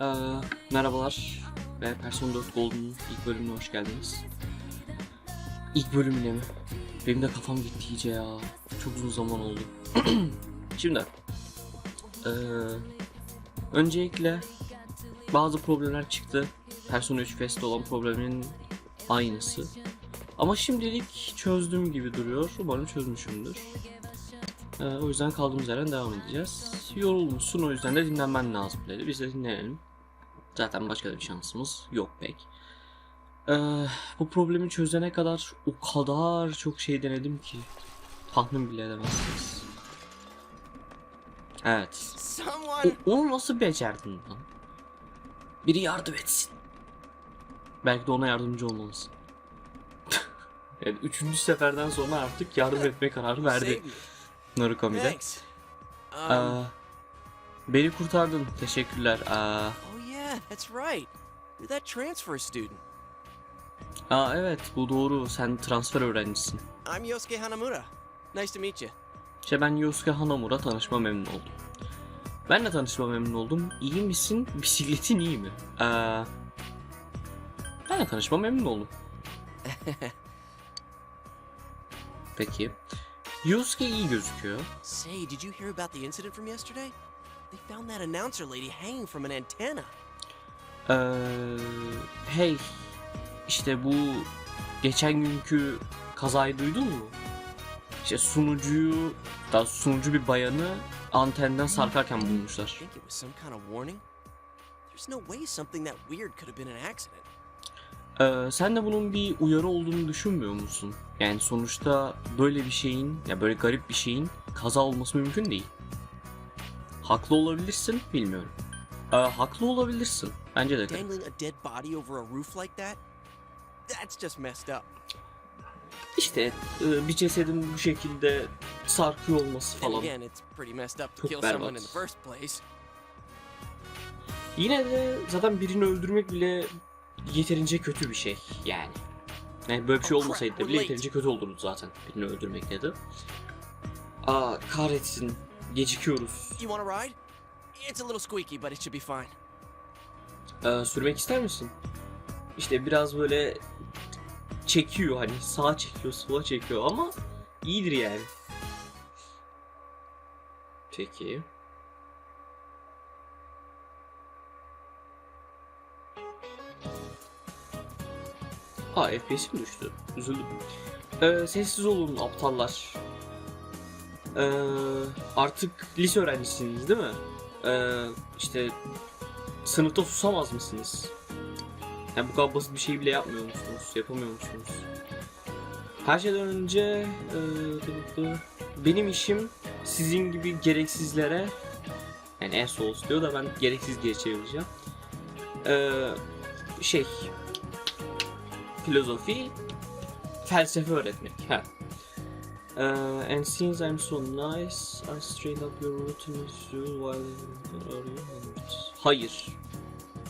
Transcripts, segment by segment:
Ee, merhabalar ve Person 4 Golden'ın ilk bölümüne hoş geldiniz. İlk bölümüne mi? Benim de kafam gitti iyice ya. Çok uzun zaman oldu. Şimdi, ee, öncelikle bazı problemler çıktı. Persona 3 Fest'te olan problemin aynısı. Ama şimdilik çözdüm gibi duruyor. Umarım çözmüşümdür. Ee, o yüzden kaldığımız yerden devam edeceğiz. Yorulmuşsun o yüzden de dinlenmen lazım dedi. Biz de dinleyelim. Zaten başka da bir şansımız yok pek. Ee, bu problemi çözene kadar o kadar çok şey denedim ki tahmin bile edemezsiniz. Evet. O, onu nasıl becerdin lan? Biri yardım etsin. Belki de ona yardımcı olmalısın. yani üçüncü seferden sonra artık yardım etme kararı verdi Um, Aa, beni kurtardın. Teşekkürler. Aa, oh yeah, that's right. You're that transfer student. aa evet bu doğru. Sen transfer öğrencisin. I'm Yosuke Hanamura. Nice to meet you. İşte ben Yosuke Hanamura tanışma memnun oldum. Ben de tanışma memnun oldum. İyi misin? Bisikletin iyi mi? Aa, ben de tanışma memnun oldum. Peki. Yosuke iyi gözüküyor. Say, did you hear about the incident from yesterday? They found that announcer lady hanging from an antenna. Ee, hey, işte bu geçen günkü kazayı duydun mu? İşte sunucuyu, daha sunucu bir bayanı antenden sarkarken bulmuşlar. There's no way something that weird could have been an accident. Ee, sen de bunun bir uyarı olduğunu düşünmüyor musun? Yani sonuçta böyle bir şeyin, ya böyle garip bir şeyin kaza olması mümkün değil. Haklı olabilirsin, bilmiyorum. Ee, haklı olabilirsin. Bence de. Dangling a dead body over a roof like that? That's just messed up. İşte e, bir cesedin bu şekilde sarkıyor olması falan. again, it's pretty messed up to Çok kill berbat. someone in the first place. Yine de zaten birini öldürmek bile yeterince kötü bir şey yani. Yani böyle bir şey olmasaydı da bile yeterince kötü olurdu zaten birini öldürmek dedi. Aa kahretsin gecikiyoruz. Ee, sürmek ister misin? İşte biraz böyle çekiyor hani sağa çekiyor sola çekiyor ama iyidir yani. Peki. Aa FPS'im düştü. Üzüldüm. Ee, sessiz olun aptallar. Ee, artık lise öğrencisiniz değil mi? Ee, işte sınıfta susamaz mısınız? Yani bu kadar basit bir şey bile yapmıyor musunuz? Yapamıyor musunuz? Her şeyden önce e, benim işim sizin gibi gereksizlere yani assholes diyor da ben gereksiz diye çevireceğim. Ee, şey filozofi felsefe öğretmek. Ha. Uh, and since I'm so nice, I straight up your routine you while Hayır.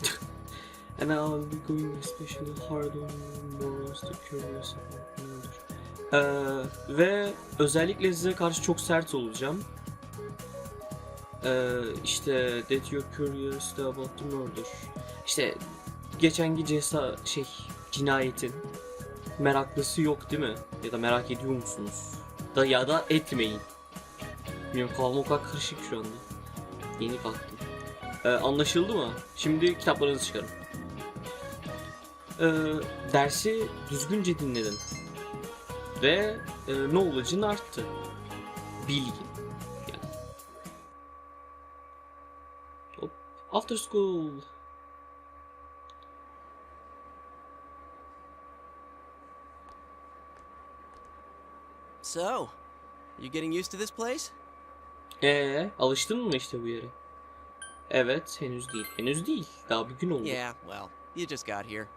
and I'll be going especially hard on morals to curious. Ee, ve özellikle size karşı çok sert olacağım. Ee, işte that you're curious about the murder. İşte geçenki cesa şey cinayetin meraklısı yok değil mi? Ya da merak ediyor musunuz? Da ya da etmeyin. Bilmiyorum kafam o kadar karışık şu anda. Yeni kalktım. Ee, anlaşıldı mı? Şimdi kitaplarınızı çıkarın. Ee, dersi düzgünce dinledin. Ve e, knowledge'ın arttı. Bilgi. Yani. Hop. After school. So, you getting used to this place? Ee, alıştın mı işte bu yere? Evet, henüz değil. Henüz değil. Daha bir gün oldu. Yeah, well, you just got here.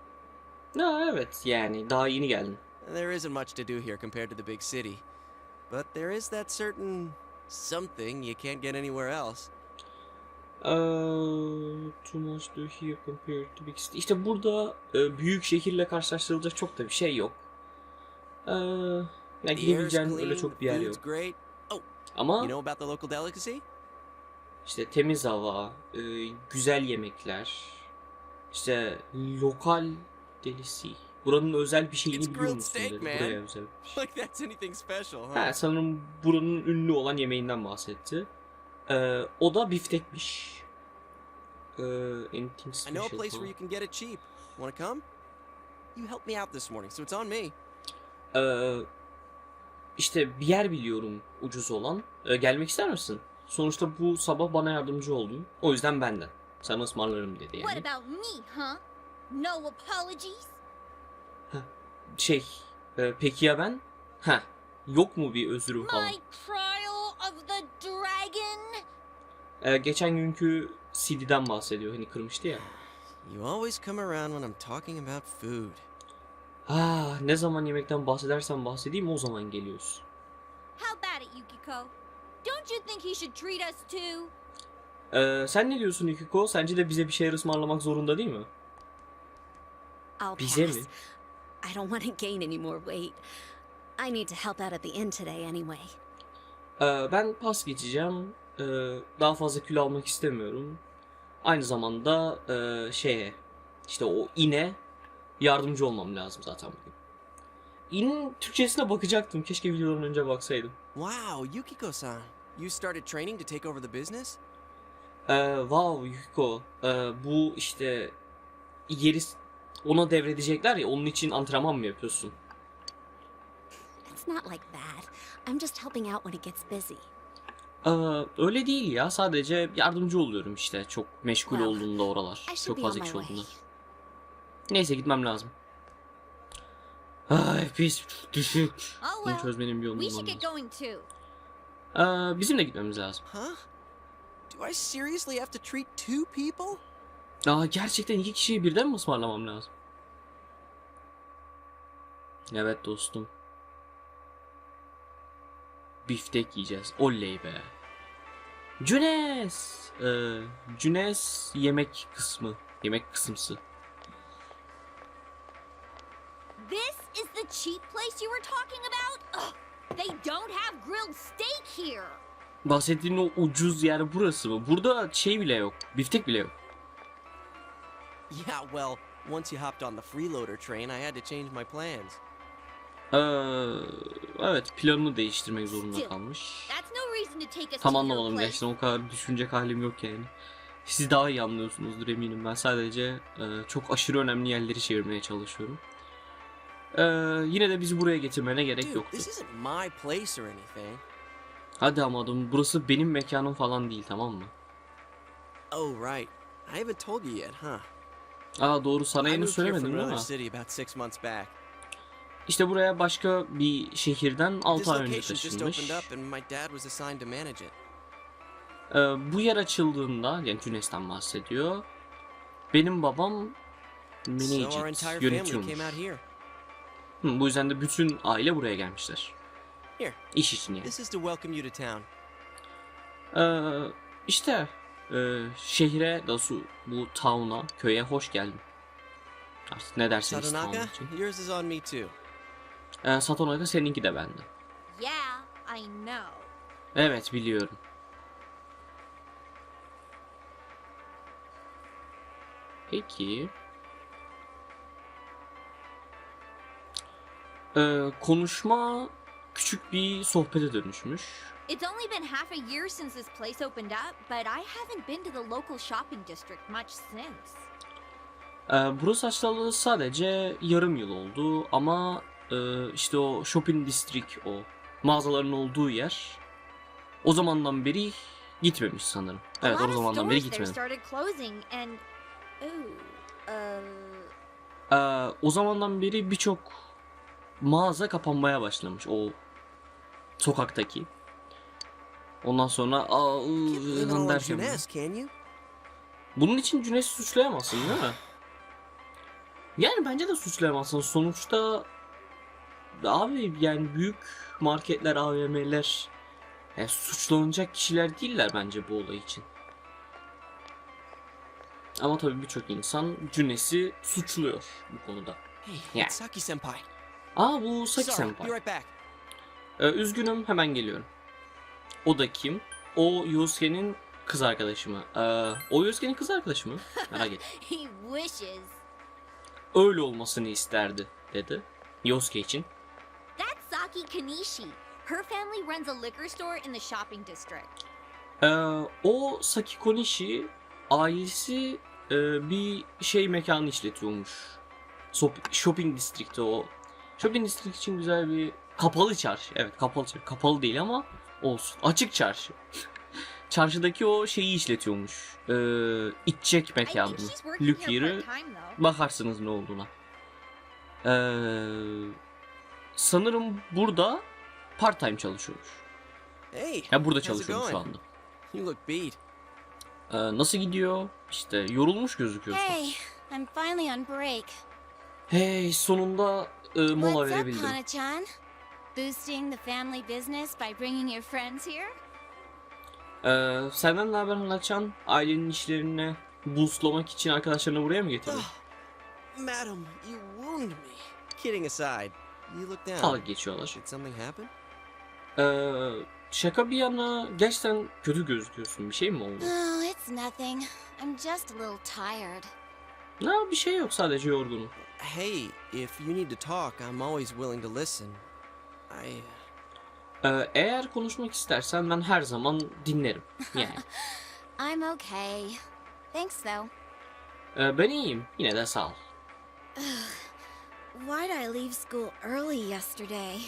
Ha, evet, yani daha yeni geldin. There isn't much to do here compared to the big city. But there is that certain something you can't get anywhere else. Ee, too much to hear compared to big city. İşte burada e, büyük şehirle karşılaştırılacak çok da bir şey yok. Ee, air's gidebileceğin öyle çok bir yer yok. great. Ama işte temiz hava, e, güzel yemekler, işte lokal delisi. Buranın özel bir şeyini biliyor musun dedi. Buraya özel bir şey. Ha, sanırım buranın ünlü olan yemeğinden bahsetti. Ee, o da biftekmiş. Ee, anything I special know a place where you can get it cheap. Want to come? You helped me out this morning, so it's on me. Ee, işte bir yer biliyorum ucuz olan. Ee, gelmek ister misin? Sonuçta bu sabah bana yardımcı oldun. O yüzden benden. Sana ısmarlarım dedi What yani. about me, huh? No apologies? Şey, e, peki ya ben? Ha, yok mu bir özrüm falan? My trial of the dragon? Ee, geçen günkü CD'den bahsediyor. Hani kırmıştı ya. You always come around when I'm talking about food. Ah, ne zaman yemekten bahsedersen bahsedeyim o zaman geliyorsun. How about it, Yukiko? Don't you think he should treat us too? Ee, sen ne diyorsun Yukiko? Sence de bize bir şeyler ısmarlamak zorunda değil mi? I'll Bize pass. mi? I don't want to gain any more weight. I need to help out at the inn today anyway. Ee, ben pas geçeceğim. Ee, daha fazla kilo almak istemiyorum. Aynı zamanda e, şeye, işte o ine yardımcı olmam lazım zaten bugün. İnin Türkçesine bakacaktım. Keşke videodan önce baksaydım. Wow, Yukiko-san. You started training to take over the business? Ee, wow Yukiko. Ee, bu işte yeri ona devredecekler ya onun için antrenman mı yapıyorsun? It's not like that. I'm just helping out when it gets busy. Ee, öyle değil ya. Sadece yardımcı oluyorum işte. Çok meşgul olduğunda oralar. Çok fazla kişi way. olduğunda. Neyse gitmem lazım. Ay pis düşük. Oh Bunu çözmenin bir yolunu bulmam lazım. Ee, bizim de gitmemiz lazım. Do I seriously have to treat two people? Aa, gerçekten iki kişiyi birden mi ısmarlamam lazım? Evet dostum. Biftek yiyeceğiz. Oley be. Cünes. Ee, Cünes yemek kısmı. Yemek kısımsı. The cheap place you were talking about? Ugh, they don't have grilled steak here. Bahsettiğin o ucuz yer burası mı? Burada şey bile yok. Biftek bile yok. Yeah, well, once you hopped on the freeloader train, I had to change my plans. Ee, evet planını değiştirmek zorunda kalmış. That's no reason to take us Tam anlamadım gerçekten o kadar düşünecek halim yok yani. Siz daha iyi anlıyorsunuzdur eminim. Ben sadece e, çok aşırı önemli yerleri çevirmeye çalışıyorum. Ee, yine de bizi buraya getirmene gerek yoktu. Hadi ama adam burası benim mekanım falan değil tamam mı? Oh, right. I haven't told you yet, huh? Aa doğru sana henüz söylemedim months back. işte buraya başka bir şehirden 6 This ay önce taşınmış. Ee, bu yer açıldığında yani Cünes'ten bahsediyor. Benim babam family yönetiyormuş. Hı, bu yüzden de bütün aile buraya gelmişler. Here. İş için yani. This is to welcome you to town. Ee, işte e, şehre, daha bu town'a, köye hoş geldin. Artık ne derseniz town Satonaka, için. yours is on me too. Ee, Satonaka seninki de bende. Yeah, I know. Evet biliyorum. Peki. Ee, konuşma küçük bir sohbete dönüşmüş. It's only been half a year since this place opened up, but I haven't been to the local shopping district much since. Ee, burası açılalı sadece yarım yıl oldu ama e, işte o shopping district o mağazaların olduğu yer o zamandan beri gitmemiş sanırım. Evet o zamandan beri gitmedim. ooh, uh, Ee, o zamandan beri birçok mağaza kapanmaya başlamış o sokaktaki. Ondan sonra aa ıı, all ıı, on derken bunun için Cüneyt'i suçlayamazsın değil mi? Yani bence de suçlayamazsın. Sonuçta abi yani büyük marketler, AVM'ler yani suçlanacak kişiler değiller bence bu olay için. Ama tabii birçok insan Cünes'i suçluyor bu konuda. Hey, it's Saki senpai. Aa bu Saki Senpai. Ee, üzgünüm hemen geliyorum. O da kim? O Yosuke'nin kız arkadaşı mı? Ee, o Yosuke'nin kız arkadaşı mı? Merak et. He wishes. Öyle olmasını isterdi dedi. Yosuke için. That's Saki Kanishi. Her family runs a liquor store in the shopping district. Ee, o Saki Konishi ailesi e, bir şey mekanı işletiyormuş. Sop- shopping district'te o. Shopping district için güzel bir kapalı çarşı. Evet kapalı çarşı. Kapalı değil ama olsun. Açık çarşı. Çarşıdaki o şeyi işletiyormuş. Ee, içecek mekanını. though. bakarsınız ne olduğuna. Ee, sanırım burada part time çalışıyormuş. Hey, Ya burada çalışıyormuş şu anda. You look beat. Ee, nasıl gidiyor? İşte yorulmuş gözüküyorsun. Hey, I'm finally on break. Hey sonunda e, mola verebildim. Boosting the family business by bringing your friends here? Ee, senden ne haber Hanaçan? Ailenin işlerini boostlamak için arkadaşlarını buraya mı getirdin? Madam, you wound me. Kidding aside, you look down. Dalga geçiyorlar. Did something happen? Ee, şaka bir yana gerçekten kötü gözüküyorsun. Bir şey mi oldu? Oh, it's nothing. I'm just a little tired. Ne bir şey yok sadece yorgunum. Hey, if you need to talk, I'm always willing to listen. I. Ee, eğer konuşmak istersen ben her zaman dinlerim. Yani. I'm okay. Thanks, though. Ee, ben iyiyim. Yine de sağ ol. Why'd I leave school early yesterday?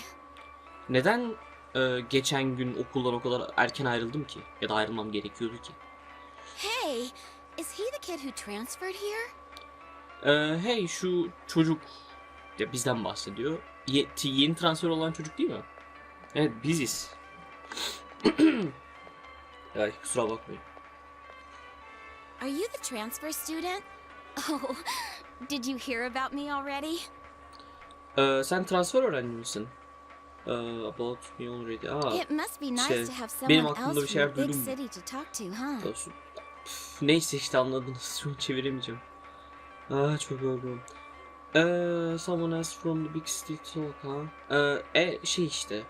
Neden e, geçen gün okuldan o kadar erken ayrıldım ki? Ya da ayrılmam gerekiyordu ki? Hey, is he the kid who transferred here? Ee, hey şu çocuk ya bizden bahsediyor. Ye- yeni transfer olan çocuk değil mi? Evet biziz. Ay kusura bakmayın. Are you the transfer student? Oh, did you hear about me already? Ee, sen transfer öğrenci misin? Ee, about me already. Aa, It must be nice şey, to have benim someone aklımda bir else şeyler from a big duydum. city to talk to, huh? olsun. Püf, neyse işte anladınız. Şunu çeviremeyeceğim. Aa çok yorgunum. Ee, someone else from the big city talk ha? Ee, e, şey işte.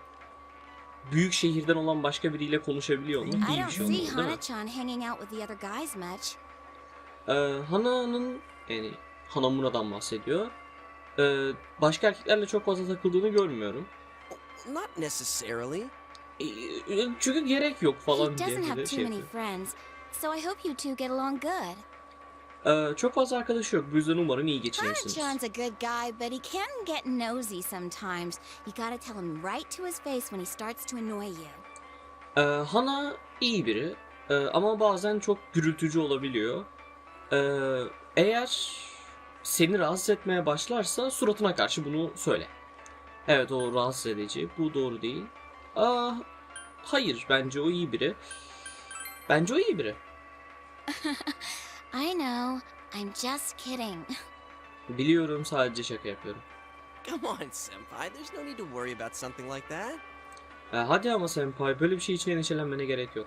Büyük şehirden olan başka biriyle konuşabiliyor mu? İyi bir don't şey see olmalı değil mi? Hana-chan hanging out with the other guys much. Ee, Hana'nın yani Hanamura'dan bahsediyor. Ee, başka erkeklerle çok fazla takıldığını görmüyorum. Not necessarily. Ee, çünkü gerek yok falan diye doesn't have böyle too şey many yapıyor. friends, so I hope you two get along good. Ee, çok fazla arkadaşı yok. Bu yüzden umarım iyi geçinirsiniz. Hana-chan's a good guy, but he can get nosy sometimes. You gotta tell him right to his face when he starts to annoy you. Ee, Hana iyi biri Ee, ama bazen çok gürültücü olabiliyor. Ee, eğer seni rahatsız etmeye başlarsa suratına karşı bunu söyle. Evet o rahatsız edici. Bu doğru değil. Aa, hayır bence o iyi biri. Bence o iyi biri. I know, I'm just kidding. Biliyorum sadece şaka yapıyorum. Come on, senpai. There's no need to worry about something like that. Ee, hadi ama senpai böyle bir şey için endişelenmene gerek yok.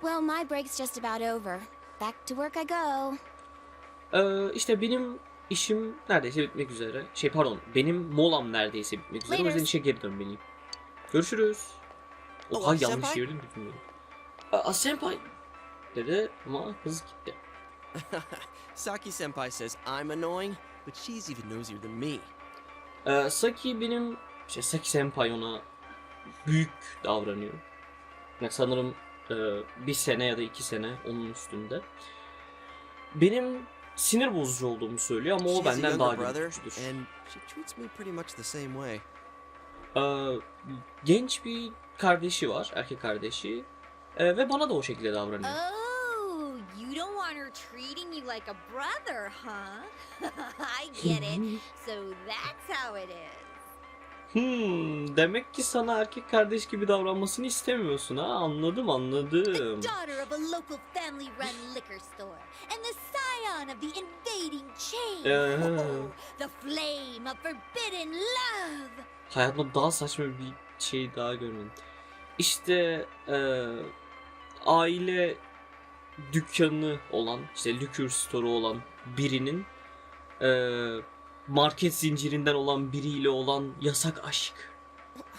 Well, my break's just about over. Back to work I go. Ee, işte benim işim neredeyse bitmek üzere. Şey pardon benim molam neredeyse bitmek üzere. O yüzden işe geri dönmeliyim. Görüşürüz. Oh, Oha yanlış senpai? çevirdim bütün bunu. Aa senpai dedi ama hız gitti. Saki senpai says I'm annoying, but she's even nosier than me. Ee, Saki benim şey Saki senpai ona büyük davranıyor. Yani sanırım e, bir sene ya da iki sene onun üstünde. Benim sinir bozucu olduğumu söylüyor ama o benden daha güçlüdür. and she treats me pretty much the same way. Ee, genç bir kardeşi var, erkek kardeşi. Ee, ve bana da o şekilde davranıyor. Want her treating you like a brother, huh? I get it. So that's how it is. Hmm, demek ki sana erkek kardeş gibi davranmasını istemiyorsun ha? Anladım anladım. Daughter of a local family run liquor store and the scion of the invading chain. Oh, the flame of forbidden love. Hayatımda daha saçma bir şey daha görmedim. İşte e, aile dükkanı olan, işte liquor store'u olan birinin e, market zincirinden olan biriyle olan yasak aşk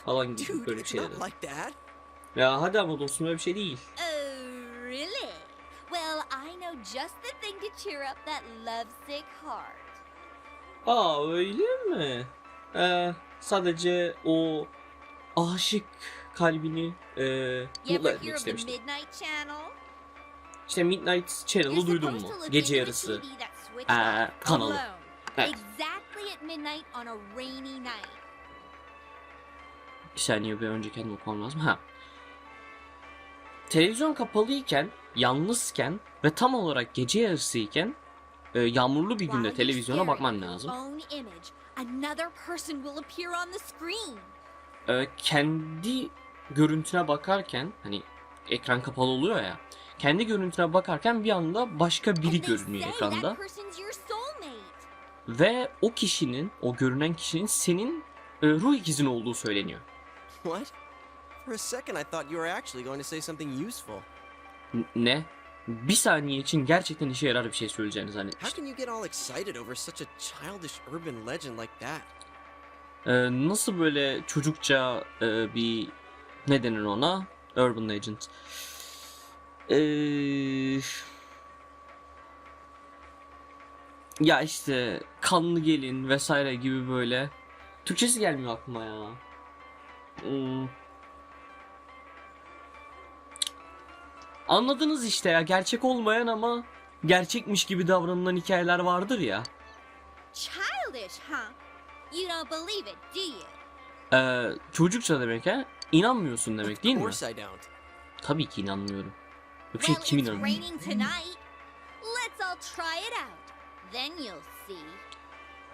falan gibi Dude, böyle şeyler. Ya hadi ama dostum öyle bir şey değil. Oh, really? just the thing to cheer up that lovesick heart. Aa öyle mi? Ee, sadece o aşık kalbini e, mutlu etmek istemiştim. İşte Midnight Channel'ı duydun mu? Gece yarısı. Off kanalı. Evet. Bir saniye bir önce kendim okumam lazım. Ha. Televizyon kapalıyken, yalnızken ve tam olarak gece yarısıyken e, yağmurlu bir günde televizyona bakman lazım. E, kendi görüntüne bakarken hani ekran kapalı oluyor ya. Kendi görüntüne bakarken bir anda başka biri görünüyor ekranda ve o kişinin, o görünen kişinin senin e, ruh ikizin olduğu söyleniyor. What? For a second, I thought you were actually going to say something useful. N- ne? Bir saniye için gerçekten işe yarar bir şey söyleyeceğini How zannetmiştim. can you get all excited over such a childish urban legend like that? E, nasıl böyle çocukça e, bir ne denir ona? Urban Legend. Eee Ya işte kanlı gelin vesaire gibi böyle. Türkçesi gelmiyor aklıma ya. Hmm. Anladınız işte ya gerçek olmayan ama gerçekmiş gibi davranılan hikayeler vardır ya. Childish, huh? You don't believe it, do you? Ee, çocukça demek ha? İnanmıyorsun demek değil mi? Tabii ki inanmıyorum. Şey well, kim it's inanır? raining tonight. Let's all try it out. Then you'll see.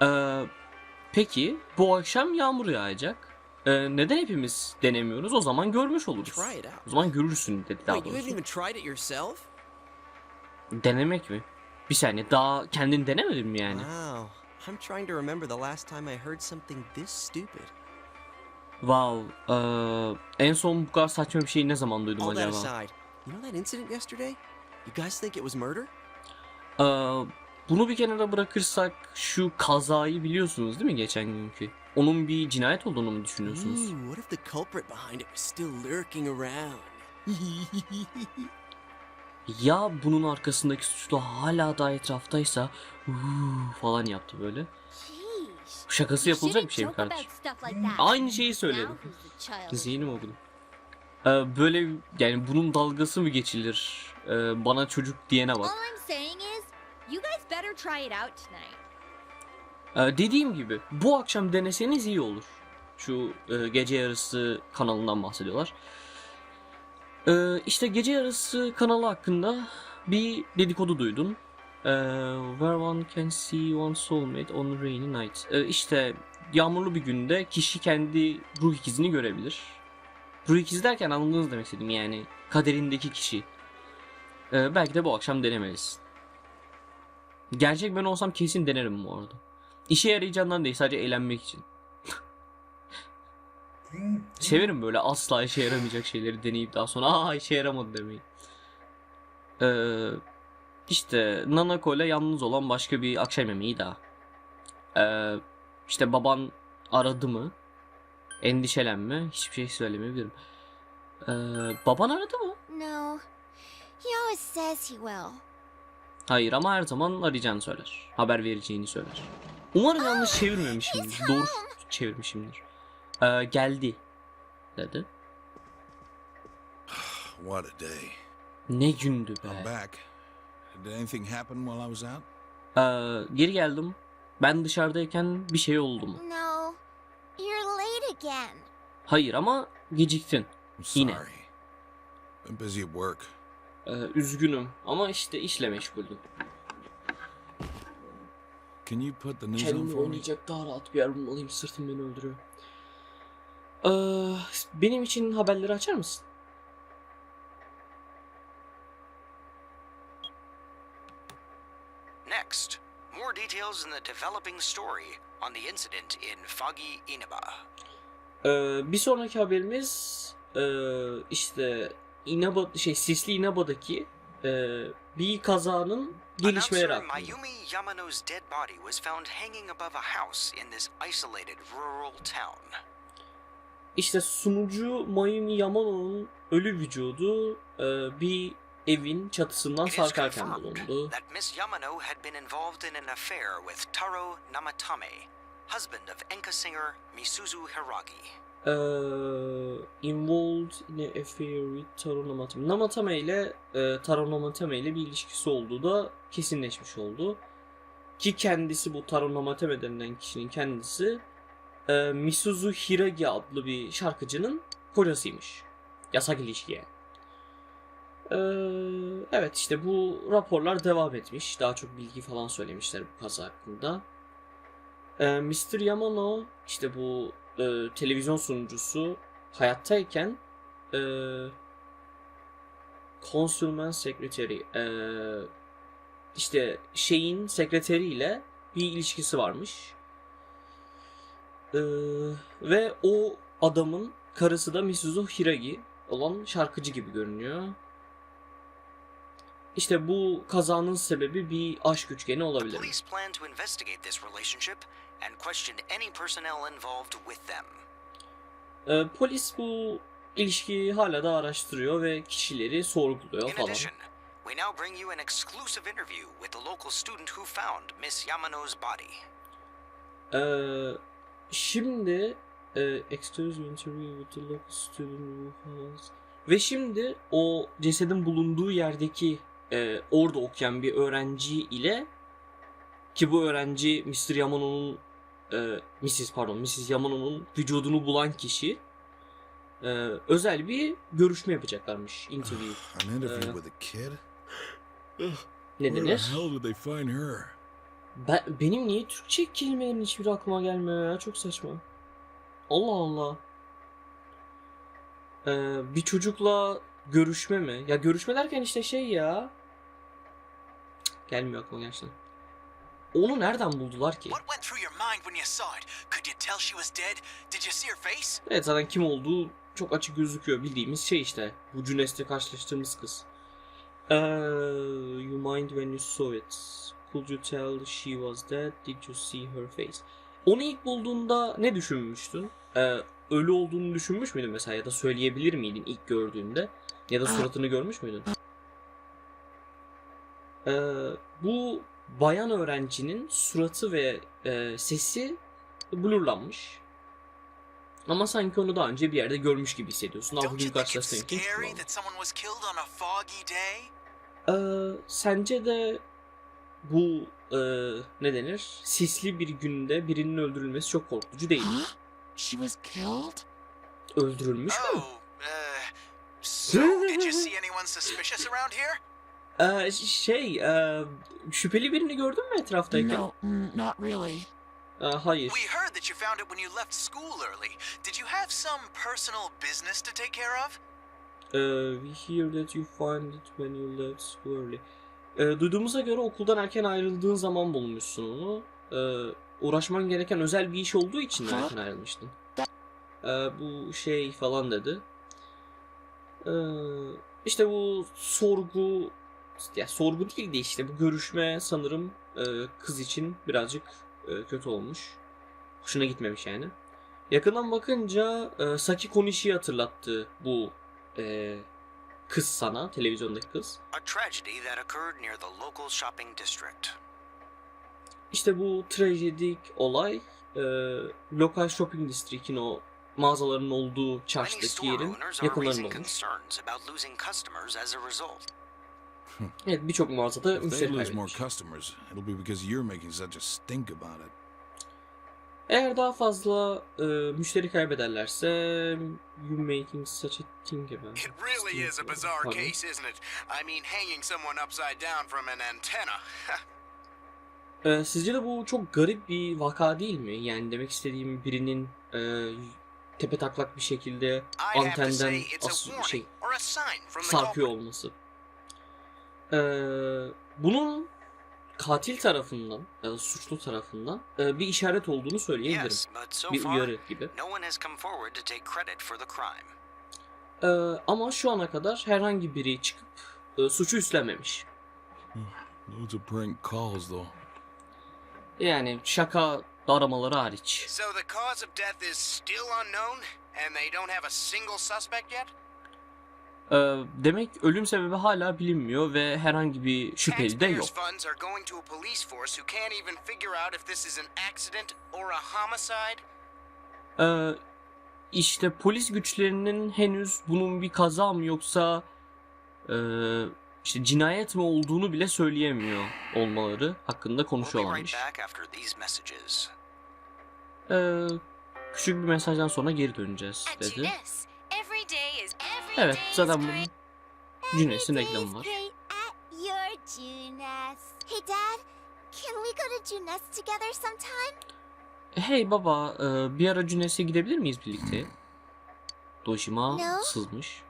Ee, peki bu akşam yağmur yağacak. Ee, neden hepimiz denemiyoruz? O zaman görmüş oluruz. Try it O zaman görürsün dedi daha doğrusu. Denemek mi? Bir saniye daha kendin denemedin mi yani? Wow. I'm trying to remember the last time I heard something this stupid. Wow. ee, en son bu kadar saçma bir şeyi ne zaman duydum All that acaba? You know that incident yesterday? You guys think it was murder? Ee, bunu bir kenara bırakırsak şu kazayı biliyorsunuz değil mi geçen günkü? Onun bir cinayet olduğunu mu düşünüyorsunuz? Ooh, what if the culprit behind it was still lurking around? Ya bunun arkasındaki suçlu hala da etraftaysa falan yaptı böyle. Şakası yapılacak bir şey mi kardeşim? Aynı şeyi söyledim. Zihnim okudum. Ee, böyle yani bunun dalgası mı geçilir? Ee, bana çocuk diyene bak. Ee, dediğim gibi bu akşam deneseniz iyi olur. Şu e, gece yarısı kanalından bahsediyorlar. İşte gece yarısı kanalı hakkında bir dedikodu duydum. Where one can see one's soulmate on rainy night. İşte yağmurlu bir günde kişi kendi ruh ikizini görebilir. Ruh ikizi derken anladınız demek istedim yani kaderindeki kişi. Ee, belki de bu akşam denemelisin. Gerçek ben olsam kesin denerim bu arada. İşe yarayacağından değil sadece eğlenmek için. Severim böyle asla işe yaramayacak şeyleri deneyip daha sonra aa işe yaramadı demeyi. Ee, işte Nanako ile yalnız olan başka bir akşam yemeği daha. Ee, işte baban aradı mı? Endişelenme. Hiçbir şey söylemeyebilirim. Ee, baban aradı mı? No. He always says he will. Hayır ama her zaman arayacağını söyler. Haber vereceğini söyler. Umarım yanlış çevirmemişimdir. Doğru çevirmişimdir. Ee, geldi dedi. What a day. Ne gündü I'm be. back. Did anything happen while I was out? Ee, geri geldim. Ben dışarıdayken bir şey oldu mu? No. Again. Hayır ama geciktin. I'm Yine. sorry. Been busy at work. Ee, üzgünüm ama işte işle meşguldüm. Can you put the news on Kendime for me? oynayacak daha rahat bir yer bulmalıyım. Sırtım beni öldürüyor. Ee, benim için haberleri açar mısın? Next, more details in the developing story on the incident in Foggy Inaba. Ee, bir sonraki haberimiz ee, işte Inaba şey Sisli Inaba'daki ee, bir kazanın gelişmeleri hakkında. Mayumi Yamano's dead body was found hanging above a house in this isolated rural town. İşte sunucu Mayumi Yamano'nun ölü vücudu ee, bir evin çatısından sarkarken bulundu. Miss Yamano had been involved in an affair with Taro Namatame, husband of Enka singer Misuzu Hiragi. Ee, involved in a affair with Taro Namatame. Namatame ile e, Taro ile bir ilişkisi olduğu da kesinleşmiş oldu. Ki kendisi bu Taro Namatame denilen kişinin kendisi e, Misuzu Hiragi adlı bir şarkıcının kocasıymış. Yasak ilişkiye. Ee, evet işte bu raporlar devam etmiş. Daha çok bilgi falan söylemişler bu kaza hakkında. Ee, Mr. Yamano işte bu e, televizyon sunucusu hayattayken e, Consulman Secretary e, işte şeyin sekreteriyle bir ilişkisi varmış. E, ve o adamın karısı da Misuzu Hiragi olan şarkıcı gibi görünüyor. İşte bu kazanın sebebi bir aşk üçgeni olabilir. police plan to investigate this relationship and question any personnel involved with them. Ee, polis bu ilişkiyi hala da araştırıyor ve kişileri sorguluyor falan. we now bring you an exclusive interview with the local student who found Miss Yamano's body. Ee, şimdi e, exclusive interview with the local student who has... Ve şimdi o cesedin bulunduğu yerdeki e, orada okuyan bir öğrenci ile ki bu öğrenci Mr. Yamano'nun e, Mrs. pardon Mrs. Yamano'nun vücudunu bulan kişi e, özel bir görüşme yapacaklarmış interview. An interview with a kid? Ne denir? Ben, benim niye Türkçe kelimelerin hiçbiri aklıma gelmiyor ya? Çok saçma. Allah Allah. Ee, bir çocukla görüşme mi? Ya görüşme derken işte şey ya. Cık, Gelmiyor aklıma gerçekten. Onu nereden buldular ki? Evet zaten kim olduğu çok açık gözüküyor. Bildiğimiz şey işte. Bu Cunes'te karşılaştığımız kız. Ee, you mind when you saw it? Could you tell she was dead? Did you see her face? Onu ilk bulduğunda ne düşünmüştün? Ee, ölü olduğunu düşünmüş müydün mesela ya da söyleyebilir miydin ilk gördüğünde? Ya da suratını görmüş müydün? Ee, bu bayan öğrencinin suratı ve e, sesi blurlanmış. Ama sanki onu daha önce bir yerde görmüş gibi hissediyorsun. Don't bugün karşılaştığın day? Ee, sence de bu e, ne denir? Sisli bir günde birinin öldürülmesi çok korkutucu değil mi? She was killed? Öldürülmüş mü? So did you see anyone suspicious around here? Ee, şey, e, şüpheli birini gördün mü etraftayken? not really. Ee, hayır. We heard that you found it when you left school early. Did you have some personal business to take care of? Ee, we hear that you find it when you left school early. Ee, duyduğumuza göre okuldan erken ayrıldığın zaman bulmuşsun onu. Ee, uğraşman gereken özel bir iş olduğu için erken ayrılmıştın? Ee, bu şey falan dedi. Ee, işte bu sorgu ya sorgu değil de işte bu görüşme sanırım e, kız için birazcık e, kötü olmuş. Hoşuna gitmemiş yani. Yakından bakınca e, Saki Konishi'yi hatırlattı bu e, kız sana, televizyondaki kız. İşte bu trajedik olay e, lokal shopping district'in o mağazaların olduğu çarşıdaki yerin yakınlarında olmuş. Evet birçok mağazada müşteri kaybetmiş. Eğer daha fazla e, müşteri kaybederlerse you making such a thing about It really is a bizarre Pardon? case, isn't it? I mean, hanging someone upside down from an antenna. E, sizce de bu çok garip bir vaka değil mi? Yani demek istediğim birinin e, tepe taklak bir şekilde antenden şey sarkıyor olması. Ee, bunun katil tarafından ya da suçlu tarafından e, bir işaret olduğunu söyleyebilirim. Bir uyarı gibi. Ee, ama şu ana kadar herhangi biri çıkıp e, suçu üstlenmemiş. Though. Yani şaka aramaları hariç. So the cause of death is still unknown, and they don't have a single suspect yet? Ee, demek ölüm sebebi hala bilinmiyor ve herhangi bir şüpheli de yok. Ee, işte polis güçlerinin henüz bunun bir kaza mı yoksa e, işte cinayet mi olduğunu bile söyleyemiyor olmaları hakkında konuşuyorlarmış. Ee, küçük bir mesajdan sonra geri döneceğiz dedi. Evet zaten bunun. Junes'in reklamı var. Hey, Dad, can we go to Junes together sometime? Hey baba e, bir ara Junes'e gidebilir miyiz birlikte? Dojima sızmış.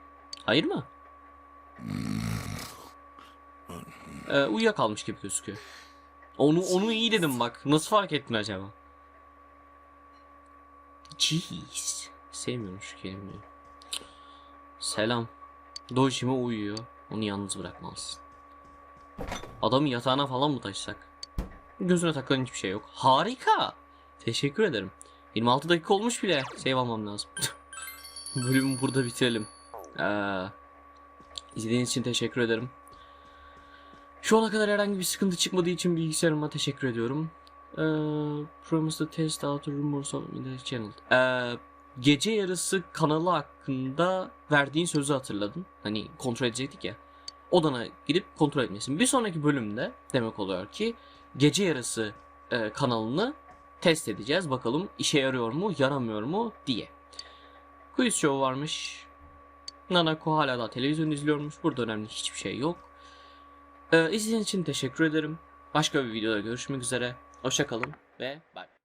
Hayır mı? Ee, uyuyakalmış gibi gözüküyor. Onu onu iyi dedim bak. Nasıl fark ettin acaba? Jeez. Sevmiyorum şu kelimeyi. Selam. Dojima uyuyor. Onu yalnız bırakmalısın. Adamı yatağına falan mı taşısak? Gözüne takılan hiçbir şey yok. Harika. Teşekkür ederim. 26 dakika olmuş bile. Save almam lazım. Bölümü burada bitirelim. Ee, izlediğiniz için teşekkür ederim. Şu ana kadar herhangi bir sıkıntı çıkmadığı için bilgisayarıma teşekkür ediyorum. Ee, promise to test out rumors of the channel. Ee, gece yarısı kanalı hakkında verdiğin sözü hatırladın. Hani kontrol edecektik ya. Odana gidip kontrol etmesin. Bir sonraki bölümde demek oluyor ki gece yarısı e, kanalını test edeceğiz. Bakalım işe yarıyor mu, yaramıyor mu diye. Quiz show varmış. Nanako hala da televizyon izliyormuş. Burada önemli hiçbir şey yok. Ee, izlediğiniz için teşekkür ederim. Başka bir videoda görüşmek üzere. Hoşçakalın ve bay bay.